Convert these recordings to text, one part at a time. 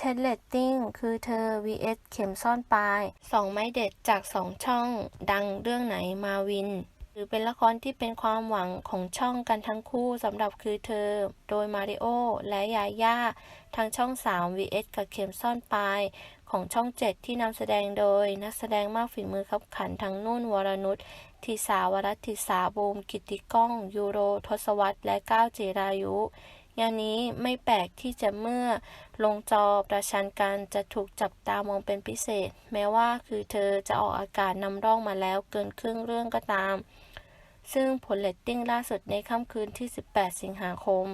เช็ดเลตติ้งคือเธอ vs เข็มซ่อนปลายสองไม้เด็ดจากสองช่อง ดังเรื่องไหนมาวิน หรือเป็นละครที่เป็นความหวังของช่องกันทั้งคู่สำหรับคือเธอ โดยมาริโอและยาย่าทางช่อง 3 vs กับเข็มซ่อนปลายของช่อง 7 ที่นำแสดงโดย นักแสดงมากฝีมือขับขันทั้งนุ่นวรนุชทิสาวรัตทิสาบูมกิตติก้อง ยูโร ทศวรรษและก้าวเจรายุ งานนี้ไม่แปลกที่จะเมื่อลงจอประชันกันจะถูกจับตามองเป็นพิเศษ แม้ว่าคือเธอจะออกอากาศนำร่องมาแล้วเกินครึ่งเรื่องก็ตาม ซึ่งผลเลตติ้งล่าสุดในค่ำคืนที่ 18 สิงหาคม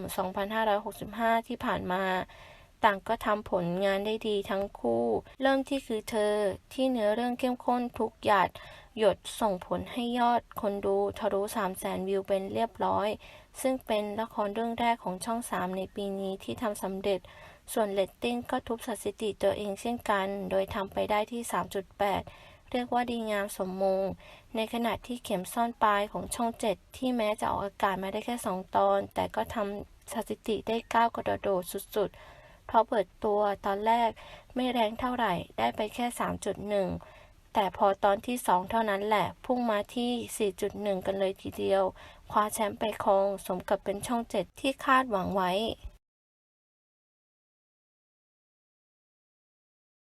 2565 ที่ผ่านมาต่างก็ทำผลงานได้ดีทั้งคู่ เริ่มที่คือเธอที่เนื้อเรื่องเข้มข้นทุกหยาด หยดส่งผลให้ยอดคนดูทะลุ3แสนวิวเป็นเรียบร้อย ซึ่งเป็นละครเรื่องแรกของช่อง 3 ในปีนี้ที่ทำสำเร็จ ส่วนเลตติ้งก็ทุบสถิติตัวเองเช่นกัน โดยทำไปได้ที่ 3.8 เรียกว่าดีงามสมมง ในขณะที่เข็มซ่อนปลายของช่อง 7 ที่แม้จะออกอากาศมาได้แค่ 2 ตอน แต่ก็ทำสถิติได้ก้าวกระโดดสุดๆ เพราะเปิดตัวตอนแรกไม่แรงเท่าไหร่ได้ไปแค่ 3.1 แต่พอตอนที่ 2 เท่านั้นแหละ พุ่งมาที่ 4.1 กันเลยทีเดียว คว้าแชมป์ไปครองสมกับเป็นช่อง 7 ที่คาดหวังไว้